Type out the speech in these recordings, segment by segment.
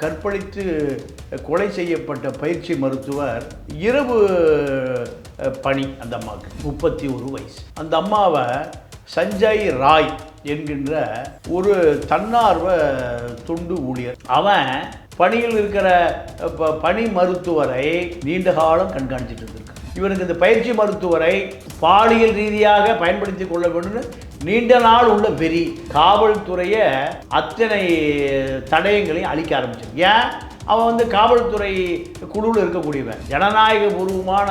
கற்பழித்து கொலை செய்யப்பட்ட பயிற்சி மருத்துவர் இரவு பணி அந்த அம்மாவுக்கு முப்பத்தி ஒரு வயசு. அந்த அம்மாவை சஞ்சய் ராய் என்கின்ற ஒரு தன்னார்வ துண்டு ஊழியர். அவன் பணியில் இருக்கிற ப- பணி மருத்துவரை நீண்ட காலம் கண்காணிச்சிட்டு இருந்திருக்கான். இவனுக்கு இந்த பயிற்சி மருத்துவரை பாலியல் ரீதியாக பயன்படுத்தி கொள்ள வேண்டும்னு நீண்ட நாள் உள்ள வெறி காவல்துறையை அத்தனை தடயங்களையும் அழிக்க ஆரம்பிச்சது ஏன்? அவன் வந்து காவல்துறை குழுவில் இருக்கக்கூடியவன். ஜனநாயக பூர்வமான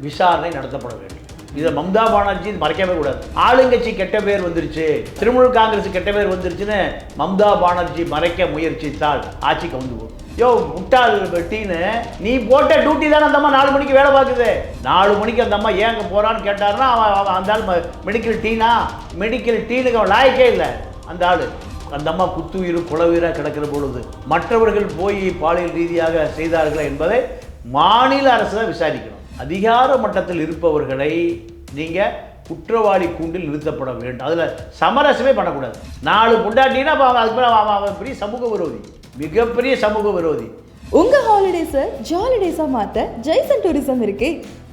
விசாரணை நடத்தப்பட வேண்டும். இதை மம்தா பானர்ஜி மறைக்கவே கூடாது. ஆளுங்கட்சி கெட்ட பேர் வந்துருச்சு. திரிணாமுல் காங்கிரஸ் கெட்ட பேர் வந்துருச்சுன்னு மம்தா பானர்ஜி மறைக்க முயற்சித்தால் ஆட்சி கவுந்து போகும். யோ முட்டாள் டீனு நீ போட்ட டியூட்டி தானே அந்த அம்மா நாலு மணிக்கு வேலை பார்க்குது நாலு மணிக்கு அந்த அம்மா ஏங்க போகிறான்னு கேட்டாருன்னா அவன் அவன் அந்த ஆள் மெடிக்கல் டீனா மெடிக்கல் டீனுக்கு அவன் லாய்க்கே இல்லை அந்த ஆள் அந்த அம்மா குத்துயிர் குளவீராக கிடக்கிற பொழுது மற்றவர்கள் போய் பாலியல் ரீதியாக செய்தார்களா என்பதை மாநில அரசு தான் விசாரிக்கணும் அதிகார மட்டத்தில் இருப்பவர்களை நீங்கள் குற்றவாளி கூண்டில் நிறுத்தப்பட வேண்டும் அதில் சமரசமே பண்ணக்கூடாது நாலு பொண்டாட்டினா அப்போ அதுக்கு மேலே அவன் அவன் பெரிய சமூக விரோதி மிகப்பெரிய சமூக விரோதி. உங்க ஹாலிடேஸை ஜாலிடேஸா மாத்த ஜெய்சன் டூரிசம் இருக்கு.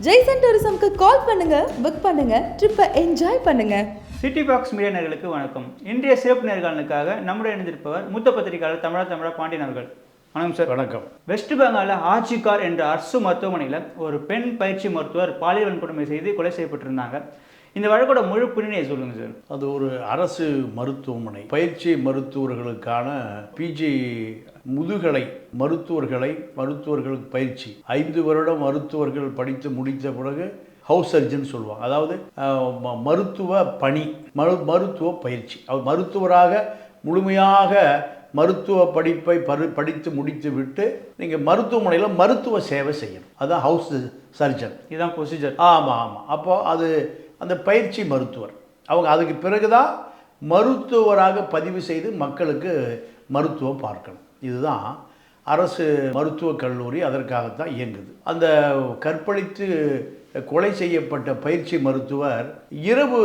ஜெய்சன் டூரிசம்க்கு கால் பண்ணுங்க புக் பண்ணுங்க ட்ரிப்பை என்ஜாய் பண்ணுங்க. சிட்டி பாக்ஸ் மீடியா நேர்களுக்கு வணக்கம். இன்றைய சிறப்பு நேர்காணலுக்காக நம்முடைய இணைந்திருப்பவர் மூத்த பத்திரிகையாளர் தமிழா தமிழா பாண்டியன் அவர்கள். வணக்கம் சார். வணக்கம். வெஸ்ட் பெங்காலில் ஆச்சிகார் என்ற அரசு மருத்துவமனையில் ஒரு பெண் பயிற்சி மருத்துவர் பாலியல் வன்கொடுமை செய்து கொலை செய்யப்பட்டிருந்தாங்க. இந்த வழக்கோட முழு பின்னணியை சொல்லுங்க சார். அது ஒரு அரசு மருத்துவமனை. பயிற்சி மருத்துவர்களுக்கான பிஜி முதுகலை மருத்துவர்களை மருத்துவர்களுக்கு பயிற்சி. ஐந்து வருடம் மருத்துவர்கள் படித்து முடித்த பிறகு ஹவுஸ் சர்ஜன் சொல்லுவாங்க. அதாவது மருத்துவ பணி மரு மருத்துவ பயிற்சி. அவர் மருத்துவராக முழுமையாக மருத்துவ படிப்பை பரு படித்து முடித்து விட்டு நீங்கள் மருத்துவமனையில் மருத்துவ சேவை செய்யணும். அதுதான் ஹவுஸ் சர்ஜன். இதுதான் ப்ரொசீஜர் ஆமாம் ஆமாம் அப்போ அது அந்த பயிற்சி மருத்துவர். அவங்க அதுக்கு பிறகு தான் மருத்துவராக பதிவு செய்து மக்களுக்கு மருத்துவம் பார்க்கணும். இதுதான் அரசு மருத்துவக் கல்லூரி அதற்காகத்தான் இயங்குது. அந்த கற்பழித்து கொலை செய்யப்பட்ட பயிற்சி மருத்துவர் இரவு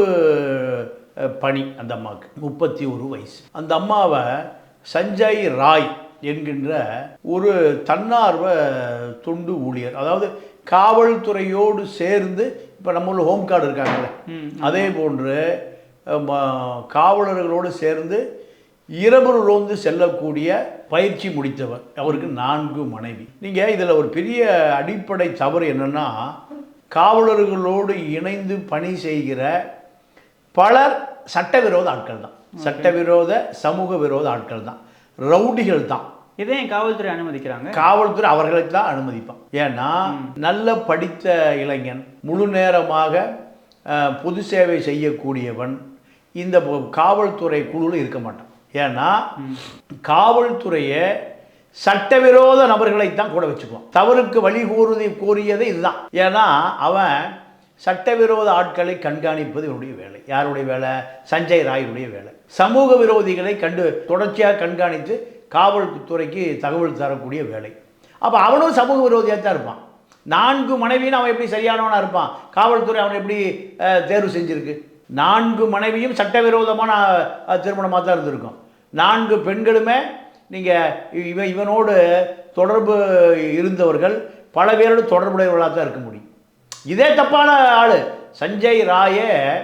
பணி அந்த அம்மாவுக்கு முப்பத்தி ஒரு வயசு. அந்த அம்மாவை சஞ்சய் ராய் என்கின்ற ஒரு தன்னார்வ தொண்டு ஊழியர். அதாவது காவல்துறையோடு சேர்ந்து இப்போ நம்மள ஹோம் கார்டு இருக்காங்கல்ல. அதே போன்று காவலர்களோடு சேர்ந்து இரவு ரோந்து செல்லக்கூடிய பயிற்சி முடித்தவர். அவருக்கு நான்கு மனைவி. நீங்கள் இதில் ஒரு பெரிய அடிப்படை தவறு என்னன்னா காவலர்களோடு இணைந்து பணி செய்கிற பலர் சட்டவிரோத ஆட்கள் தான் சட்டவிரோத சமூக விரோத ஆட்கள் தான் ரவுடிகள் தான் இதை காவல்துறை அனுமதிக்கிறாங்க. காவல்துறை அவர்களுக்கு தான் அனுமதிப்பான். ஏன்னா நல்ல படித்த இளைஞன் முழு நேரமாக பொது சேவை செய்யக்கூடியவன் இந்த காவல்துறை குழுவில் இருக்க மாட்டான். ஏன்னா காவல்துறையை சட்டவிரோத நபர்களைத்தான் கூட வச்சுக்குவான். தவறுக்கு வழி கூறுதி கூறியது இதுதான். ஏன்னா அவன் சட்டவிரோத ஆட்களை கண்காணிப்பது என்னுடைய வேலை. யாருடைய வேலை? சஞ்சய் ராயுடைய வேலை. சமூக விரோதிகளை கண்டு தொடர்ச்சியாக கண்காணித்து காவல்துறைக்கு தகவல் தரக்கூடிய வேலை. அப்போ அவனும் சமூக விரோதியாக தான் இருப்பான். நான்கு மனைவியும் அவன் எப்படி சரியானவனாக இருப்பான்? காவல்துறை அவனை எப்படி தேர்வு செஞ்சுருக்கு? நான்கு மனைவியும் சட்டவிரோதமான திருமணமாக தான் இருந்திருக்கும். நான்கு பெண்களுமே நீங்கள் இவன் இவனோடு தொடர்பு இருந்தவர்கள் பல பேரோடு தொடர்புடையவர்களாக தான் இருக்க முடியும். இதே தப்பான ஆள். சஞ்சய் ராயே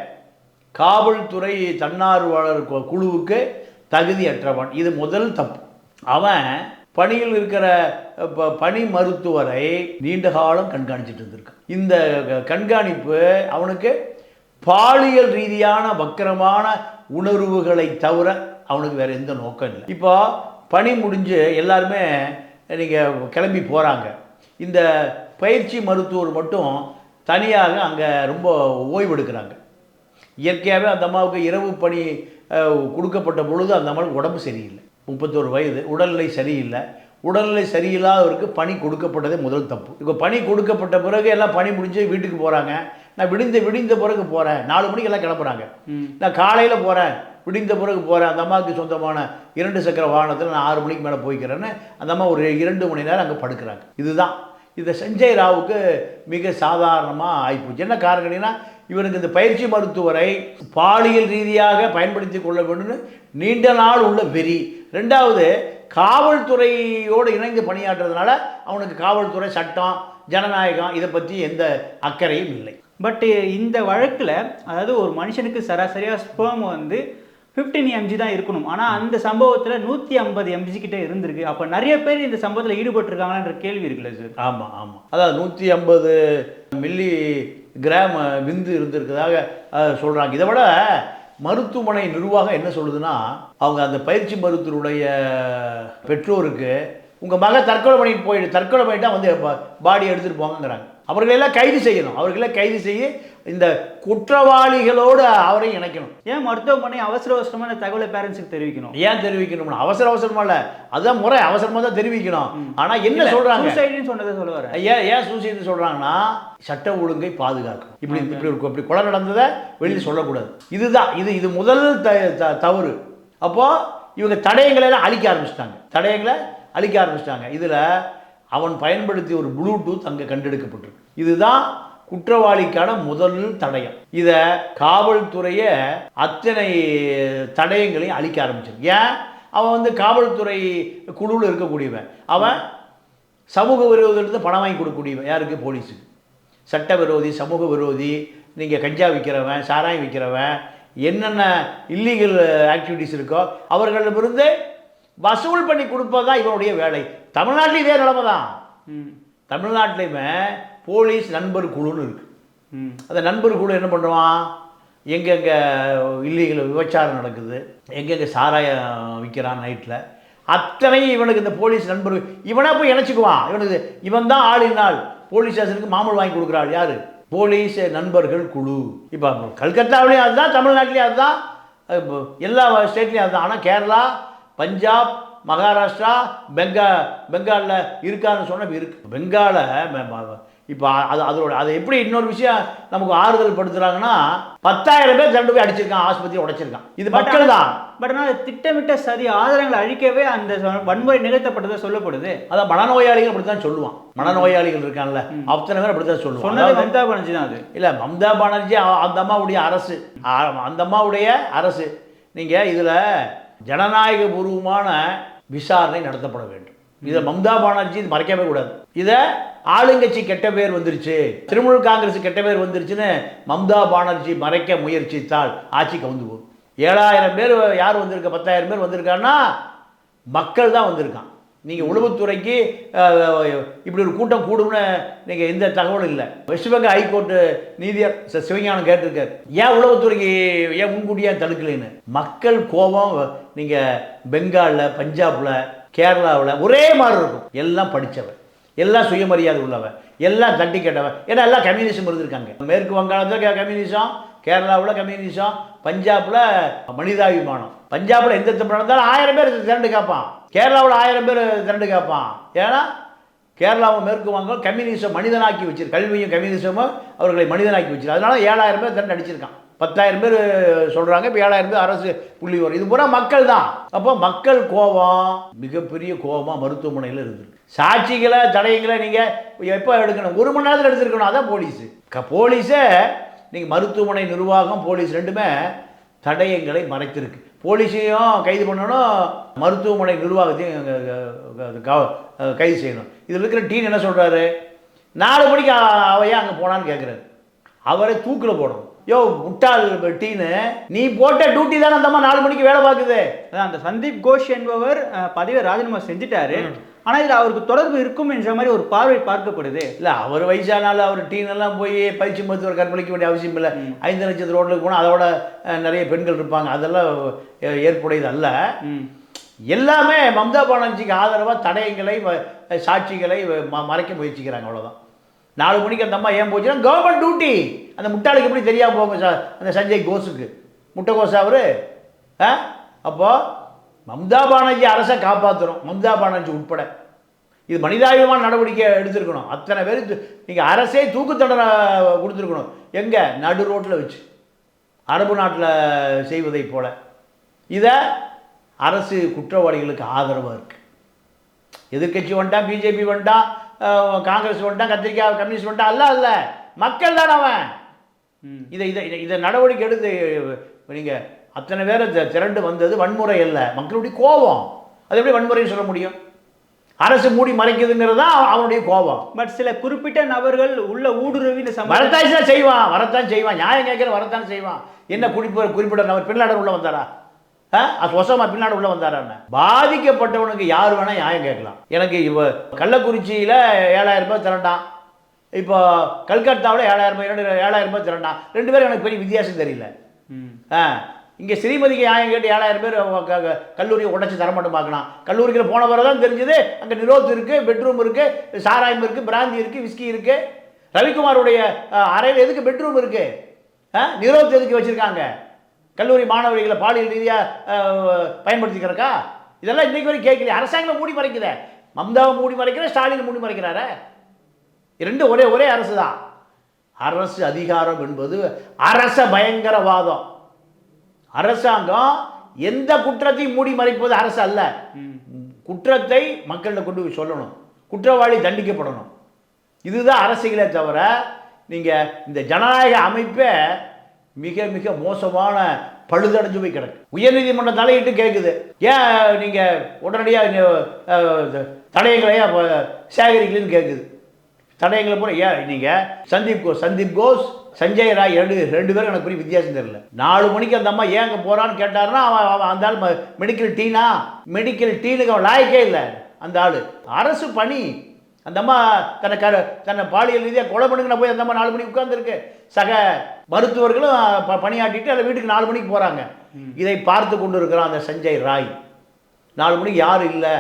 காவல்துறை தன்னார்வலர் கு- குழுவுக்கு தகுதியற்றவன். இது முதல் தப்பு. அவன் பணியில் இருக்கிற ப- பணி மருத்துவரை நீண்ட காலம் கண்காணிச்சிட்டு இருந்திருக்கான். இந்த க- கண்காணிப்பு அவனுக்கு பாலியல் ரீதியான வக்கரமான உணர்வுகளை தவிர அவனுக்கு வேறு எந்த நோக்கம் இல்லை. இப்போ பணி முடிஞ்சு எல்லாருமே நீங்கள் கிளம்பி போகிறாங்க இந்த பயிற்சி மருத்துவர் மட்டும் தனியாக அங்கே ரொம்ப ஓய்வெடுக்கிறாங்க. இயற்கையாகவே அந்த அம்மாவுக்கு இரவு பணி கொடுக்கப்பட்ட பொழுது அந்த அம்மாவுக்கு உடம்பு சரியில்லை. முப்பத்தோரு வயது உடல்நிலை சரியில்லை. உடல்நிலை சரியில்லாதவருக்கு பணி கொடுக்கப்பட்டதே முதல் தப்பு. இப்போ பணி கொடுக்கப்பட்ட பிறகு எல்லாம் பணி முடிஞ்சு வீட்டுக்கு போகிறாங்க நான் விடிந்த விடிந்த பிறகு போகிறேன் நாலு மணிக்கு எல்லாம் கிளம்புறாங்க. நான் காலையில் போகிறேன் விடிந்த பிறகு போகிறேன் அந்த அம்மாவுக்கு சொந்தமான இரண்டு சக்கர வாகனத்தில் நான் ஆறு மணிக்கு மேலே போய்க்கிறேன்னு அந்த அம்மா ஒரு இரண்டு மணி நேரம் அங்கே படுக்கிறாங்க. இதுதான். இந்த சஞ்சய் ராவுக்கு மிக சாதாரணமாக ஆகிப்போச்சு என்ன காரணம் கேட்டீங்கன்னா இவனுக்கு இந்த பயிற்சி மருத்துவரை பாலியல் ரீதியாக பயன்படுத்தி கொள்ள வேண்டும்னு நீண்ட நாள் உள்ள வெறி. ரெண்டாவது காவல்துறையோடு இணைந்து பணியாற்றுறதுனால அவனுக்கு காவல்துறை சட்டம் ஜனநாயகம் இதை பற்றி எந்த அக்கறையும் இல்லை. பட் இந்த வழக்கில் அதாவது ஒரு மனுஷனுக்கு சராசரியாக ஸ்பேம் வந்து 15 எம்ஜி தான் இருக்கணும். ஆனால் அந்த சம்பவத்தில் நூற்றி ஐம்பது எம்ஜி கிட்டே இருந்திருக்கு. அப்போ நிறைய பேர் இந்த சம்பவத்தில் ஈடுபட்டிருக்காங்களான்ற கேள்வி இருக்குல்ல சார் ஆமாம் ஆமாம் அதாவது நூற்றி ஐம்பது மில்லி கிராம் விந்து இருந்திருக்கிறதாக சொல்கிறாங்க இதை விட மருத்துவமனை நிர்வாகம் என்ன சொல்லுதுன்னா அவங்க அந்த பயிற்சி மருத்துவருடைய பெற்றோருக்கு உங்கள் மகள் தற்கொலை பண்ணிட்டு போயிட்டு தற்கொலை பண்ணிட்டா வந்து பாடி எடுத்துகிட்டு போங்கங்கிறாங்க. அவர்களெல்லாம் கைது செய்யணும். அவர்களை கைது செய்ய இந்த குற்றவாளிகளோடு அவரையும் இணைக்கணும். ஏன் மருத்துவமனை அவசர அவசரமான தகவலை பேரண்ட்ஸுக்கு தெரிவிக்கணும்? ஏன் தெரிவிக்கணும்னா அவசர அவசரமா இல்லை. அதுதான் முறை. அவசரமாக தான் தெரிவிக்கணும். ஆனால் என்ன சொல்கிறாங்க சூசைடுன்னு சொன்னதை சொல்ல வரேன் ஏன் ஏன் சூசைடு சொல்றாங்கன்னா சட்ட ஒழுங்கை பாதுகாக்கும் இப்படி இப்படி ஒரு இப்படி கொலை நடந்ததை வெளியில் சொல்லக்கூடாது. இதுதான் இது இது முதல் த தவறு. அப்போ இவங்க தடயங்களை எல்லாம் அழிக்க ஆரம்பிச்சிட்டாங்க. தடயங்களை அழிக்க ஆரம்பிச்சிட்டாங்க. இதில் அவன் பயன்படுத்திய ஒரு ப்ளூடூத் அங்கே கண்டெடுக்கப்பட்டிருக்கு. இதுதான் குற்றவாளிக்கான முதல் தடயம். இதை காவல்துறையை அத்தனை தடயங்களையும் அழிக்க ஆரம்பிச்சது ஏன்? அவன் வந்து காவல்துறை குழுவில் இருக்கக்கூடியவன். அவன் சமூக விரோதிலிருந்து பணம் வாங்கி கொடுக்கக்கூடியவன். யாருக்கு? போலீஸுக்கு. சட்ட விரோதி சமூக விரோதி நீங்கள் கஞ்சா விற்கிறவன் சாராயம் விற்கிறவன் என்னென்ன இல்லீகல் ஆக்டிவிட்டீஸ் இருக்கோ அவர்களிடமிருந்து வசூல் பண்ணி கொடுப்பது தான் இவனுடைய வேலை. தமிழ்நாட்டிலும் இதே நிலைமை தான் தமிழ்நாட்டிலையுமே போலீஸ் நண்பர் குழுன்னு இருக்குது அந்த நண்பர் குழு என்ன பண்ணுவான்? எங்கெங்கே இல்லீகல் விபச்சாரம் நடக்குது எங்கெங்கே சாராயம் விற்கிறான் நைட்டில் அத்தனையும் இவனுக்கு இந்த போலீஸ் நண்பர் இவனா போய் இணைச்சிக்குவான். இவனுக்கு இவன் தான் ஆளினால் போலீஸ் ஸ்டேஷனுக்கு மாமூல் வாங்கி கொடுக்குறாள். யார்? போலீஸ் நண்பர்கள் குழு. இப்போ கல்கத்தாவிலையும் அதுதான் தமிழ்நாட்டிலையும் அதுதான் எல்லா ஸ்டேட்லேயும் அதுதான். ஆனால் கேரளா பஞ்சாப் மகாராஷ்டிரா பெங்கா பெங்காலில் இருக்கான்னு சொன்ன இருக்கு. பெங்கால இப்போ அது அதோட அதை எப்படி இன்னொரு விஷயம் நமக்கு ஆறுதல் படுத்துறாங்கன்னா பத்தாயிரம் பேர் தண்டு போய் அடிச்சிருக்கான் ஆஸ்பத்திரி உடைச்சிருக்கான். இது மக்கள் தான். பட் ஆனால் திட்டமிட்ட சதி ஆதாரங்களை அழிக்கவே அந்த வன்முறை நிகழ்த்தப்பட்டதை சொல்லப்படுது. அதான் மனநோயாளிகள் அப்படி தான் சொல்லுவான் மனநோயாளிகள் இருக்கான்ல. அத்தனை பேர் அப்படி தான் சொல்லுவான். சொன்னது மம்தா பானர்ஜி தான் அது. இல்லை மம்தா பானர்ஜி அந்த அம்மாவுடைய அரசு. அந்த அம்மாவுடைய அரசு. நீங்கள் இதில் ஜனநாயக பூர்வமான விசாரணை நடத்தப்பட வேண்டும். இதை மம்தா பானர்ஜி இது மறைக்கவே கூடாது. இதை ஆளுங்கட்சி கெட்ட பேர் வந்துருச்சு. திரிணாமுல் காங்கிரஸ் கெட்ட பேர் வந்துருச்சுன்னு மம்தா பானர்ஜி மறைக்க முயற்சித்தால் ஆட்சி கவுந்து போகும். ஏழாயிரம் பேர் யார் வந்திருக்க பத்தாயிரம் பேர் வந்திருக்கான்னா மக்கள் தான் வந்திருக்கான். நீங்கள் உளவுத்துறைக்கு இப்படி ஒரு கூட்டம் கூடும்னு நீங்கள் எந்த தகவலும் இல்லை. வெஸ்ட் பெங்கால் ஹைகோர்ட்டு நீதியர் ச- சிவஞானம் கேட்டிருக்காரு. ஏன் உளவுத்துறைக்கு ஏன் முன்கூட்டியே தடுக்கலைன்னு? மக்கள் கோபம் நீங்கள் பெங்காலில் பஞ்சாபில் கேரளாவில் ஒரே மாதிரி இருக்கும். எல்லாம் படித்தவன் எல்லாம் சுயமரியாதை உள்ளவன். எல்லாம் தட்டி கேட்டவன். ஏன்னா எல்லாம் கம்யூனிசம் இருந்திருக்காங்க. மேற்கு வங்காளத்தில் கம்யூனிசம் கேரளாவில் கம்யூனிசம் பஞ்சாபில் மனிதாபிமானம். பஞ்சாபில் எந்த தப்பு நடந்தாலும் ஆயிரம் பேர் திரண்டு கேட்பான். கேரளாவில் ஆயிரம் பேர் திரண்டு கேட்பான். ஏன்னா கேரளாவை மேற்கு வாங்க கம்யூனிசம் மனிதனாக்கி வச்சிரு கல்வியும் கம்யூனிசமும் அவர்களை மனிதனாக்கி வச்சிரு. அதனால ஏழாயிரம் பேர் திரண்டு அடிச்சிருக்கான். பத்தாயிரம் பேர் சொல்கிறாங்க இப்போ ஏழாயிரம் பேர் அரசு புள்ளி வரும். இது பூரா மக்கள் தான். அப்போ மக்கள் கோபம் மிகப்பெரிய கோபமாக மருத்துவமனையில் இருந்திருக்கு. சாட்சிகளை தடயங்களை நீங்கள் எப்போ எடுக்கணும். ஒரு மணி நேரத்தில் எடுத்துருக்கணும். அதான் போலீஸு. க போலீஸே நீங்கள் மருத்துவமனை நிர்வாகம் போலீஸ் ரெண்டுமே தடயங்களை மறைத்திருக்கு. போலீஸையும் கைது பண்ணணும் மருத்துவமனை நிர்வாகத்தையும் கைது செய்யணும். இதில் இருக்கிற டீன் என்ன சொல்கிறாரு நாலு மணிக்கு அ- அவ ஏன் அங்கே போனான்னு கேட்குறாரு அவரை தூக்கில் போடணும் யோ முட்டாள் டீனு நீ போட்ட டியூட்டி தானே அந்த அம்மா நாலு மணிக்கு வேலை பார்க்குது. அந்த சந்தீப் கோஷ் என்பவர் பதவியை ராஜினாமா செஞ்சுட்டாரு. ஆனா இதுல அவருக்கு தொடர்பு இருக்கும் என்ற மாதிரி ஒரு பார்வை பார்க்கப்படுது. இல்லை அவர் வயசானாலும் அவர் டீன் எல்லாம் போய் பயிற்சி மருத்துவர் கற்பழிக்க வேண்டிய அவசியம் இல்லை. ஐந்து லட்சத்து ரோட்டில் போனால் அதோட நிறைய பெண்கள் இருப்பாங்க. அதெல்லாம் ஏற்புடையது அல்ல. எல்லாமே மம்தா பானர்ஜிக்கு ஆதரவாக தடயங்களை சாட்சிகளை மறைக்க முயற்சிக்கிறாங்க அவ்வளவுதான். நாலு மணிக்கு அந்த அம்மா ஏன் போச்சுன்னா கவர்மெண்ட் டியூட்டி அந்த முட்டாளுக்கு எப்படி தெரியாம போங்க ச- அந்த சஞ்சய் கோஸுக்கு. முட்டை கோஸ் அவரு ஆ அப்போ மம்தா பானர்ஜி அரசை காப்பாற்றணும் மம்தா பானர்ஜி உட்பட. இது மனிதாபிமான நடவடிக்கை எடுத்திருக்கணும். அத்தனை பேர் நீங்கள் அரசே தூக்கு தண்டனை கொடுத்துருக்கணும். எங்கே? நடு ரோட்டில் வச்சு. அரபு நாட்டில் செய்வதைப் போல. இதை அரசு குற்றவாளிகளுக்கு ஆதரவாக இருக்கு. எதிர்க்கட்சி வந்துட்டான் பிஜேபி வந்துட்டான் காங்கிரஸ் வந்துட்டான் கத்திரிக்காய் கம்யூனிஸ்ட் வந்துட்டான் அல்ல அல்ல. மக்கள் தான் அவன். இதை இதை- இதை நடவடிக்கை எடுத்து நீங்கள் அத்தனை பேரை திரண்டு வந்தது வன்முறை அல்ல. மக்களுடைய கோபம். அது எப்படி வன்முறைன்னு சொல்ல முடியும்? அரசு மூடி மறைக்குதுங்கிறது தான் அவனுடைய கோபம். பட் சில குறிப்பிட்ட நபர்கள் உள்ள ஊடுருவி இந்த சம்பவத்தை வரத்தான் தான் செய்வான். வரத்தான் செய்வான். நியாயம் கேட்கிற வரத்தான் செய்வான். என்ன குறிப்பிட்ட குறிப்பிட்ட நபர் பின்னாடி உள்ள வந்தாரா? ஒசமா பின்னாடி உள்ள வந்தாரான்னு பாதிக்கப்பட்டவனுக்கு யார் வேணா நியாயம் கேட்கலாம். எனக்கு இவ கள்ளக்குறிச்சியில் ஏழாயிரம் ரூபாய் திரண்டான். இப்போ கல்கத்தாவில் ஏழாயிரம் ரூபாய் இரண்டு ஏழாயிரம் ரூபாய் திரண்டான். ரெண்டு பேரும் எனக்கு பெரிய வித்தியாசம் தெரியல. ஆ. இங்கே ஸ்ரீமதிக்கு நியாயம் கேட்டு ஏழாயிரம் பேர் க- கல்லூரியை உடச்சி தரமாட்டோம் பார்க்கலாம் கல்லூரியில் போன பிறகு தான் தெரிஞ்சது அங்கே நிரோத் இருக்குது பெட்ரூம் இருக்குது சாராயம் இருக்குது பிராந்தி இருக்குது விஸ்கி இருக்குது ரவிக்குமாருடைய அறையில் எதுக்கு பெட்ரூம் இருக்குது ஆ நிரோத் எதுக்கு வச்சுருக்காங்க? கல்லூரி மாணவர்களை பாலியல் ரீதியாக பயன்படுத்திக்கிறக்கா? இதெல்லாம் இன்றைக்கு வரைக்கும் கேட்கல அரசாங்கம் மூடி மறைக்குதே. மம்தாவை மூடி மறைக்கிற ஸ்டாலின் மூடி மறைக்கிறாரே. ரெண்டு ஒரே ஒரே அரசு தான் அரசு அதிகாரம் என்பது அரச பயங்கரவாதம். அரசாங்கம் எந்த குற்றத்தையும் மூடி மறைப்பது அரசு அல்ல. குற்றத்தை மக்கள்கிட்ட கொண்டு போய் சொல்லணும். குற்றவாளி தண்டிக்கப்படணும். இதுதான் அரசியலே தவிர நீங்கள் இந்த ஜனநாயக அமைப்பே மிக மிக மோசமான பழுதடைஞ்சு போய் கிடக்கு. உயர்நீதிமன்றம் தலையிட்டு கேட்குது ஏன் நீங்கள் உடனடியாக தடயங்களை அப்ப சேகரிக்கலன்னு கேட்குது தடயங்களை பூரா ஏன் நீங்கள் சந்தீப் கோஷ் சந்தீப் கோஷ் சஞ்சய் ராய் ரெண்டு ரெண்டு பேரும் எனக்கு பெரிய வித்தியாசம் தெரியல. நாலு மணிக்கு அந்த அம்மா ஏன் அங்கே போகிறான்னு கேட்டாருன்னா அவன் அவன் அந்த ஆள் மெடிக்கல் டீனா? மெடிக்கல் டீனுக்கு அவன் லாயக்கே இல்லை அந்த ஆள். அரசு பணி. அந்த அம்மா தன்னை கர தன்னை பாலியல் ரீதியாக கொலை பண்ணுங்கன்னு போய் அந்த அம்மா நாலு மணிக்கு உட்காந்துருக்கு சக மருத்துவர்களும் ப- பணியாற்றிட்டு அந்த வீட்டுக்கு நாலு மணிக்கு போகிறாங்க இதை பார்த்து கொண்டு இருக்கிறான் அந்த சஞ்சய் ராய். நாலு மணிக்கு யாரும் இல்லை.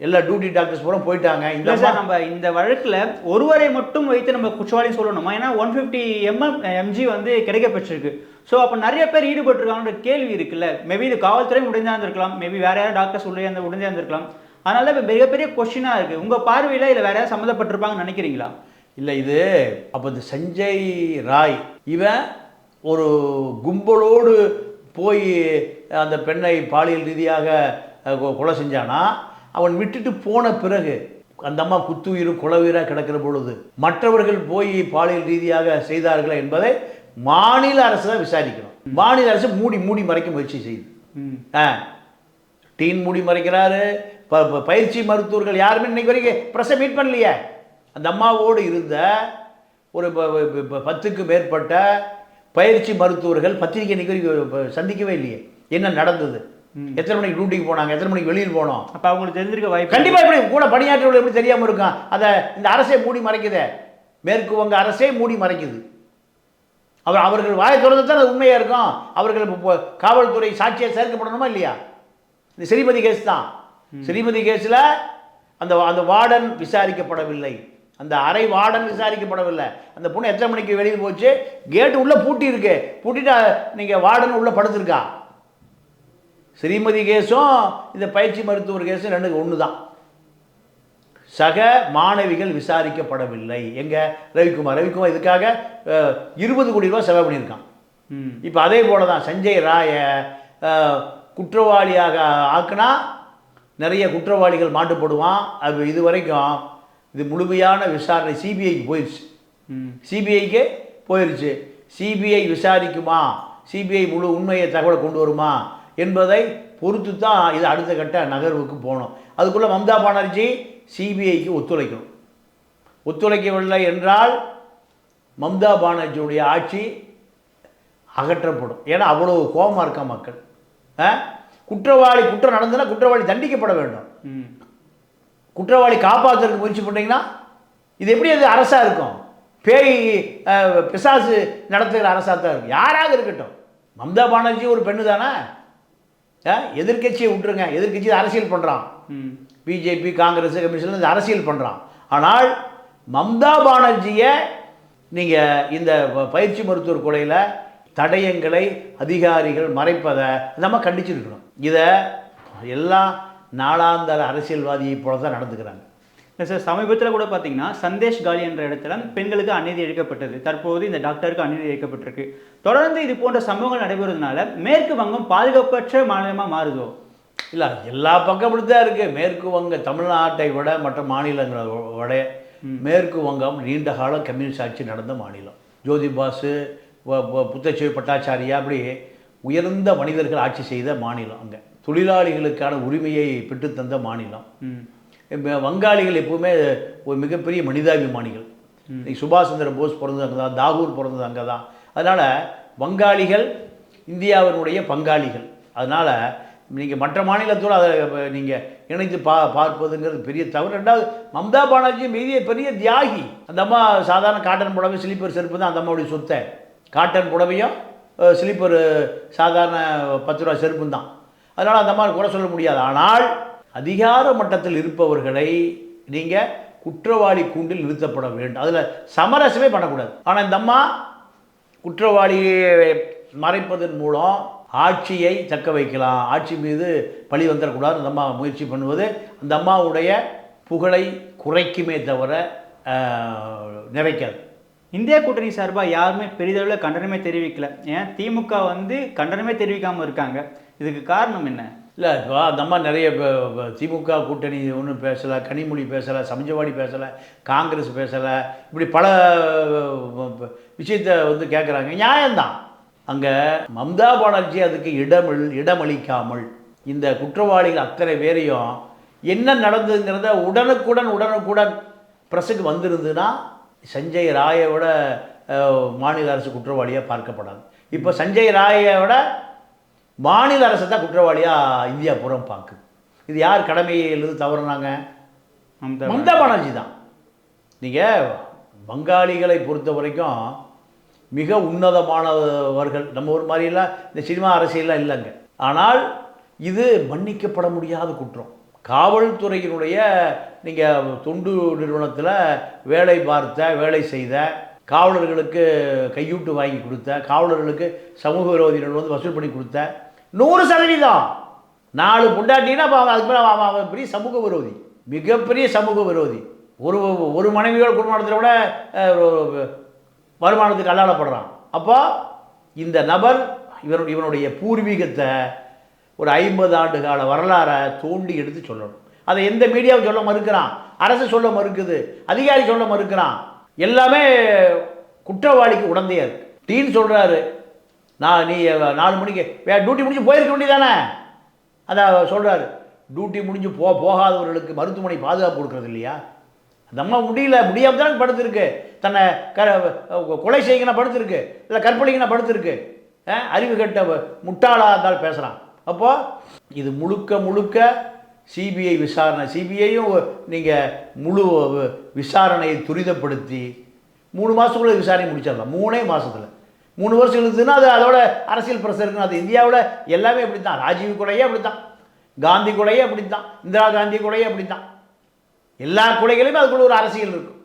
எல்லா டியூட்டி டாக்டர்ஸ் பூரா போயிட்டாங்க. இல்ல சார் நம்ம இந்த வழக்குல ஒருவரை மட்டும் வைத்து நம்ம குற்றவாளி சொல்லணுமா? ஏன்னா ஒன் ஃபிஃப்டி எம்எம் எம்ஜி வந்து கிடைக்கப்பெற்றிருக்கு ஸோ அப்போ நிறைய பேர் ஈடுபட்டிருக்காங்கன்ற கேள்வி இருக்குல்ல. மேபி இது காவல்துறை உடைந்தா இருந்திருக்கலாம் மேபி வேற யாராவது டாக்டர்ஸ் உள்ளே அந்த உடைந்தா இருந்திருக்கலாம் அதனால இப்போ மிகப்பெரிய கொஸ்டினாக இருக்கு. உங்க பார்வையில இதில் வேற யாராவது சம்மந்தப்பட்டிருப்பாங்கன்னு நினைக்கிறீங்களா? இல்லை இது அப்போ இந்த சஞ்சய் ராய் இவன் ஒரு கும்பலோடு போய் அந்த பெண்ணை பாலியல் ரீதியாக கொலை செஞ்சானா? அவன் விட்டுட்டு போன பிறகு அந்த அம்மா குத்துயிரும் குலவீராக கிடக்கிற பொழுது மற்றவர்கள் போய் பாலியல் ரீதியாக செய்தார்களா என்பதை மாநில அரசு தான் விசாரிக்கணும். மாநில அரசு மூடி மூடி மறைக்க முயற்சி செய்யுது. ஆ. டீன் மூடி மறைக்கிறாரு. பயிற்சி மருத்துவர்கள் யாருமே இன்னைக்கு வரைக்கும் ப்ரெஸ்ஸை மீட் பண்ணலையே. அந்த அம்மாவோடு இருந்த ஒரு பத்துக்கு மேற்பட்ட பயிற்சி மருத்துவர்கள் பத்திரிகை இன்னைக்கு வரைக்கும் சந்திக்கவே இல்லையே. என்ன நடந்தது? எத்தனை மணிக்கு டியூட்டிக்கு போனாங்க? எத்தனை மணிக்கு வெளியில் போனோம்? அப்போ அவங்களுக்கு தெரிஞ்சிருக்க வாய்ப்பு கண்டிப்பா எப்படி? கூட பணியாற்றவர்கள் எப்படி தெரியாம இருக்கான் அதை இந்த அரசே மூடி மறைக்குதே. மேற்கு வங்க அரசே மூடி மறைக்குது. அவர் அவர்கள் வாயை திறந்து தான் அது உண்மையா இருக்கும். அவர்கள் இப்போ காவல்துறை சாட்சியை சேர்க்கப்படணுமா இல்லையா? இந்த ஸ்ரீமதி கேஸ் தான். ஸ்ரீமதி கேஸில் அந்த அந்த வார்டன் விசாரிக்கப்படவில்லை. அந்த அறை வார்டன் விசாரிக்கப்படவில்லை. அந்த பொண்ணு எத்தனை மணிக்கு வெளியில் போச்சு? கேட்டு உள்ள பூட்டி இருக்கு பூட்டிட்டு நீங்கள் வார்டன் உள்ள படுத்திருக்கா? ஸ்ரீமதி கேஸும் இந்த பயிற்சி மருத்துவர் கேஸும் ரெண்டுக்கு ஒன்று தான் சக மாணவிகள் விசாரிக்கப்படவில்லை. எங்க? ரவிக்குமார். ரவிக்குமார் இதுக்காக இருபது கோடி ரூபாய் செலவு பண்ணியிருக்கான். இப்போ அதே போல தான் சஞ்சய் ராயை குற்றவாளியாக ஆக்குனா நிறைய குற்றவாளிகள் மாட்டுப்படுவான் அது இது வரைக்கும் இது முழுமையான விசாரணை சிபிஐக்கு போயிடுச்சு சிபிஐக்கு போயிருச்சு. சிபிஐ விசாரிக்குமா? சிபிஐ முழு உண்மையை தகவலை கொண்டு வருமா? என்பதை பொறுத்து தான் இது அடுத்த கட்ட நகர்வுக்கு போகணும். அதுக்குள்ளே மம்தா பானர்ஜி சிபிஐக்கு ஒத்துழைக்கணும். ஒத்துழைக்கவில்லை என்றால் மம்தா பானர்ஜியுடைய ஆட்சி அகற்றப்படும். ஏன்னா அவ்வளவு கோபமாக இருக்கா மக்கள்? குற்றவாளி குற்றம் நடந்ததுன்னா குற்றவாளி தண்டிக்கப்பட வேண்டும். குற்றவாளி காப்பாற்றுறதுக்கு முயற்சி பண்ணீங்கன்னா இது எப்படி அது அரசாக இருக்கும்? பேய் பிசாசு நடத்துகிற அரசாக தான் இருக்கும். யாராக இருக்கட்டும். மம்தா பானர்ஜி ஒரு பெண்ணு தானே எதிர்கட்சியை விட்டுருங்க. எதிர்க்கட்சி அரசியல் பண்ணுறான் பிஜேபி காங்கிரஸ் கம்யூனிஸ்ட் இது அரசியல் பண்ணுறான் ஆனால் மம்தா பானர்ஜியை நீங்கள் இந்த பயிற்சி மருத்துவர் கொலையில் தடயங்களை அதிகாரிகள் மறைப்பதை நம்ம கண்டிச்சிருக்கணும். இதை எல்லாம் நாளாந்தர அரசியல்வாதியை போல தான் நடந்துக்கிறாங்க. சார் சமீபத்தில் கூட பார்த்தீங்கன்னா சந்தேஷ் காலி என்ற இடத்துல பெண்களுக்கு அநீதி இழைக்கப்பட்டது. தற்போது இந்த டாக்டருக்கு அநீதி இழைக்கப்பட்டிருக்கு. தொடர்ந்து இது போன்ற சம்பவங்கள் நடைபெறுவதனால மேற்கு வங்கம் பாதுகாப்பற்ற மாநிலமாக மாறுதோ? இல்லை எல்லா பக்கம் தான் இருக்குது மேற்கு வங்க தமிழ்நாட்டை விட மற்ற மாநிலங்களை விட மேற்கு வங்கம் நீண்ட காலம் கம்யூனிஸ்ட் ஆட்சி நடந்த மாநிலம். ஜோதி பாசு வ- வ- புத்தச்சேரி பட்டாச்சாரியா அப்படி உயர்ந்த மனிதர்கள் ஆட்சி செய்த மாநிலம் அங்கே. தொழிலாளிகளுக்கான உரிமையை பெற்றுத்தந்த மாநிலம். வங்காளிகள் எப்பவுமே ஒரு மிகப்பெரிய மனிதாபிமானிகள். இன்னைக்கு சுபாஷ் சந்திர போஸ் பிறந்தது அங்கே தான் தாகூர் பிறந்தது அங்கே தான் அதனால் வங்காளிகள் இந்தியாவினுடைய பங்காளிகள். அதனால் நீங்கள் மற்ற மாநிலத்தோடு அதை நீங்கள் இணைத்து பா பார்ப்பதுங்கிறது பெரிய தவறு. ரெண்டாவது மம்தா பானர்ஜி மீதிய பெரிய தியாகி. அந்த அம்மா சாதாரண காட்டன் புடவை ஸ்லீப்பர் செருப்பு தான் அந்த அம்மாவுடைய சொத்தை. காட்டன் புடவையும் ஸ்லீப்பர் சாதாரண பத்து ரூபா செருப்பும் தான். அதனால் அந்த மாதிரி குறை சொல்ல முடியாது. ஆனால் அதிகார மட்டத்தில் இருப்பவர்களை நீங்கள் குற்றவாளி கூண்டில் நிறுத்தப்பட வேண்டும். அதில் சமரசமே பண்ணக்கூடாது. ஆனால் இந்த அம்மா குற்றவாளியை மறைப்பதன் மூலம் ஆட்சியை தக்க வைக்கலாம். ஆட்சி மீது பழி வந்துடக்கூடாது. அந்த அம்மா முயற்சி பண்ணுவது அந்த அம்மாவுடைய புகழை குறைக்குமே தவிர நிறைக்காது இந்திய கூட்டணி சார்பாக யாருமே பெரிதளவில் கண்டனமே தெரிவிக்கல. ஏன்? திமுக வந்து கண்டனமே தெரிவிக்காமல் இருக்காங்க. இதுக்கு காரணம் என்ன? இல்லை இப்போ அந்த அம்மா நிறைய திமுக கூட்டணி ஒன்றும் பேசலை கனிமொழி பேசலை சமஞ்சவாடி பேசலை காங்கிரஸ் பேசலை இப்படி பல விஷயத்தை வந்து கேட்குறாங்க நியாயம்தான். அங்கே மம்தா பானர்ஜி அதுக்கு இடமில் இடமளிக்காமல் இந்த குற்றவாளிகள் அத்தனை பேரையும் என்ன நடந்ததுங்கிறத உடனுக்குடன் உடனுக்குடன் ப்ரெஸ்ஸுக்கு வந்திருந்துன்னா சஞ்சய் ராயை விட மாநில அரசு குற்றவாளியாக பார்க்கப்படாது. இப்போ சஞ்சய் ராயை விட மாநில அரசு தான் குற்றவாளியாக இந்தியா புறம் பார்க்குது இது யார் கடமையிலிருந்து தவறுனாங்க? மம்தா பானர்ஜி. தான். நீங்கள் வங்காளிகளை பொறுத்த வரைக்கும் மிக உன்னதமானவர்கள். நம்ம ஒரு மாதிரியெல்லாம் இந்த சினிமா அரசியல்லாம் இல்லைங்க. ஆனால் இது மன்னிக்கப்பட முடியாத குற்றம். காவல்துறையினுடைய நீங்கள் தொண்டு நிறுவனத்தில் வேலை பார்த்த வேலை செய்த காவலர்களுக்கு கையூட்டு வாங்கி கொடுத்த காவலர்களுக்கு சமூக விரோதிகள் வந்து வசூல் பண்ணி கொடுத்த நூறு சதவீதம். நாலு பொண்டாட்டினா அப்போ அவன் அதுக்கு மேலே அவன் அவன் பெரிய சமூக விரோதி. மிகப்பெரிய சமூக விரோதி. ஒரு ஒரு மனைவியோட குடும்பத்தில் விட வருமானத்துக்கு அல்லாடப்படுறான் அப்போ இந்த நபர் இவனுடைய இவனுடைய பூர்வீகத்தை ஒரு ஐம்பது ஆண்டு கால வரலாறை தோண்டி எடுத்து சொல்லணும். அதை எந்த மீடியாவும் சொல்ல மறுக்கிறான். அரசு சொல்ல மறுக்குது. அதிகாரி சொல்ல மறுக்கிறான். எல்லாமே குற்றவாளிக்கு உடந்தையா இருக்கு. டீன் சொல்கிறாரு நான் நீ நாலு மணிக்கு வே டியூட்டி முடிஞ்சு போயிருக்க வேண்டியதானே அதான் சொல்கிறாரு டியூட்டி முடிஞ்சு போ போகாதவர்களுக்கு மருத்துவமனை பாதுகாப்பு கொடுக்குறது இல்லையா? அந்த அம்மா முடியல முடியாமல் தானே படுத்திருக்கு. தன்னை க கொலை செய்கினா படுத்திருக்கு. இல்லை கற்பழிக்கினா படுத்திருக்கு. அறிவு கெட்ட முட்டாளாக இருந்தாலும் பேசுகிறான் அப்போது இது முழுக்க முழுக்க சிபிஐ விசாரணை. சிபிஐயும் நீங்கள் முழு விசாரணையை துரிதப்படுத்தி மூணு மாதத்துக்குள்ளே விசாரணை முடிச்சிடலாம். மூணே மாதத்தில் மூணு வருஷம் இழுத்துன்னா அது அதோட அரசியல் பிரசர் இருக்குன்னு அது இந்தியாவில் எல்லாமே அப்படி தான் ராஜீவ் கொலையே அப்படி தான் காந்தி கொலையே அப்படி தான் இந்திரா காந்தி கொலையே அப்படி தான் எல்லா கொலைகளையுமே அதுக்குள்ள ஒரு அரசியல் இருக்கும்.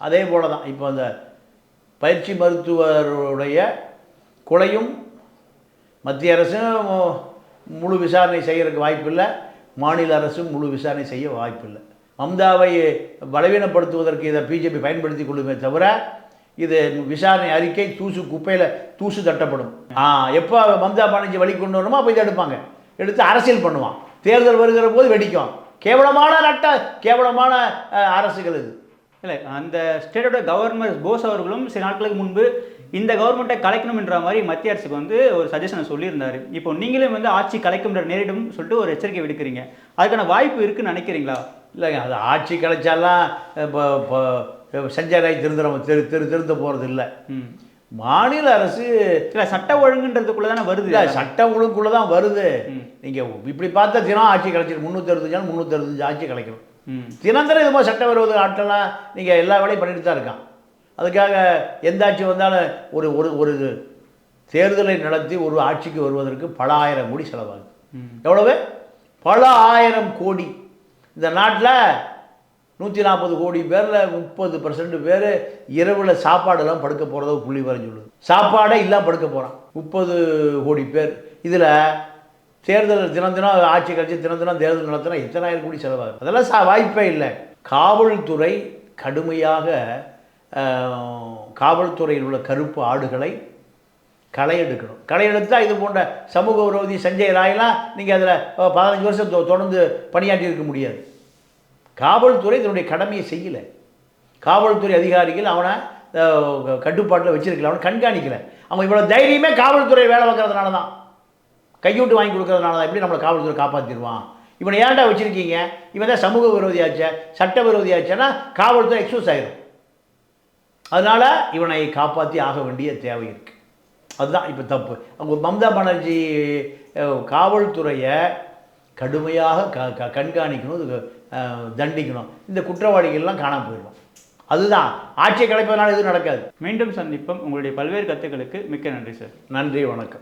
அதே போல தான் இப்போ அந்த பயிற்சி மருத்துவருடைய கொலையும் மத்திய அரசும் முழு விசாரணை செய்யறதுக்கு வாய்ப்பில்லை மாநில அரசும் முழு விசாரணை செய்ய வாய்ப்பில்லை மம்தாவை பலவீனப்படுத்துவதற்கு இதை பிஜேபி பயன்படுத்தி கொள்ளுமே தவிர இது விசாரணை அறிக்கை தூசு குப்பையில் தூசு தட்டப்படும். ஆ எப்போ மம்தா பானர்ஜி வழி கொண்டு வரணுமோ அப்போ இதை எடுப்பாங்க. எடுத்து அரசியல் பண்ணுவான். தேர்தல் வருகிற போது வெடிக்கும். கேவலமான நட்ட கேவலமான அரசுகள் இது. இல்லை அந்த ஸ்டேட்டோட கவர்னர் போஸ் அவர்களும் சில நாட்களுக்கு முன்பு இந்த கவர்மெண்ட்டை கலைக்கணும்ன்ற மாதிரி மத்திய அரசுக்கு வந்து ஒரு சஜஷனை சொல்லியிருந்தாரு. இப்போ நீங்களும் வந்து ஆட்சி கலைக்கும்ன்ற நேரிடும் சொல்லிட்டு ஒரு எச்சரிக்கை விடுக்கிறீங்க. அதுக்கான வாய்ப்பு இருக்குன்னு நினைக்கிறீங்களா? இல்லைங்க அது ஆட்சி கிடைச்சாலாம் இப்போ சஞ்சய் ராய் திருந்துற திரு திரு திருந்த போகிறது இல்லை மாநில அரசு இல்லை சட்ட ஒழுங்குன்றதுக்குள்ள தானே வருது? இல்லை சட்டம் ஒழுங்குக்குள்ளே தான் வருது. நீங்கள் இப்படி பார்த்தா தினம் ஆட்சி கிடைச்சிடும் முந்நூற்றி அறுபத்தஞ்சு நாள் முந்நூற்றி அறுபத்தஞ்சு ஆட்சி கிடைக்கணும் ம். தினந்தரம் இது மாதிரி சட்டவிரோத ஆட்கள்லாம் நீங்கள் எல்லா வேலையும் பண்ணிட்டு தான் இருக்கான். அதுக்காக எந்த ஆட்சி வந்தாலும் ஒரு ஒரு ஒரு தேர்தலை நடத்தி ஒரு ஆட்சிக்கு வருவதற்கு பல ஆயிரம் கோடி செலவாகுது. எவ்வளவு? பல ஆயிரம் கோடி. இந்த நாட்டில் நூற்றி நாற்பது கோடி பேரில் முப்பது பர்சன்ட் பேர் இரவில் சாப்பாடெல்லாம் படுக்க போகிறதோ புள்ளி வரைஞ்சு சொல்லுது சாப்பாடே இல்லாமல் படுக்க போகிறான் முப்பது கோடி பேர். இதில் தேர்தல் தினம் தினம் ஆட்சி கட்சி தினம் தினம் தேர்தல் நடத்தினா எத்தனாயிரம் கோடி செலவாகும் அதெல்லாம் சா வாய்ப்பே இல்லை. காவல்துறை கடுமையாக காவல்துறையில் உள்ள கருப்பு ஆடுகளை களை எடுக்கணும் களை எடுத்தால் இது போன்ற சமூக விரோதி சஞ்சய் ராயெல்லாம் நீங்கள் அதில் பதினஞ்சு வருஷம் தொ- தொடர்ந்து பணியாற்றி இருக்க முடியாது. காவல்துறை இதனுடைய கடமையை செய்யலை. காவல்துறை அதிகாரிகள் அவனை கட்டுப்பாட்டில் வச்சிருக்கல. அவனை கண்காணிக்கல. அவன் இவ்வளோ தைரியமே காவல்துறை வேலை பார்க்கறதுனால தான். கையூட்டு வாங்கி கொடுக்கறதுனால தான். எப்படி நம்மளை காவல்துறை காப்பாற்றிடுவான் இவனை ஏன்டா வச்சுருக்கீங்க? இவன் தான் சமூக விரோதியாச்சே. சட்ட விரோதியாச்சேன்னா காவல்துறை எக்ஸ்கூஸ் ஆகிடும் அதனால் இவனை காப்பாற்றி ஆக வேண்டிய தேவை இருக்குது அதுதான் இப்போ தப்பு. அவங்க மம்தா பானர்ஜி காவல்துறையை கடுமையாக க கண்காணிக்கணும். தண்டிக்கணும். இந்த குற்றவாளிகள்லாம் காணாமல் போயிடுவோம் அதுதான். ஆட்சியை கலைப்பதனால எதுவும் நடக்காது. மீண்டும் சந்திப்போம். உங்களுடைய பல்வேறு கருத்துக்களுக்கு மிக்க நன்றி சார். நன்றி வணக்கம்.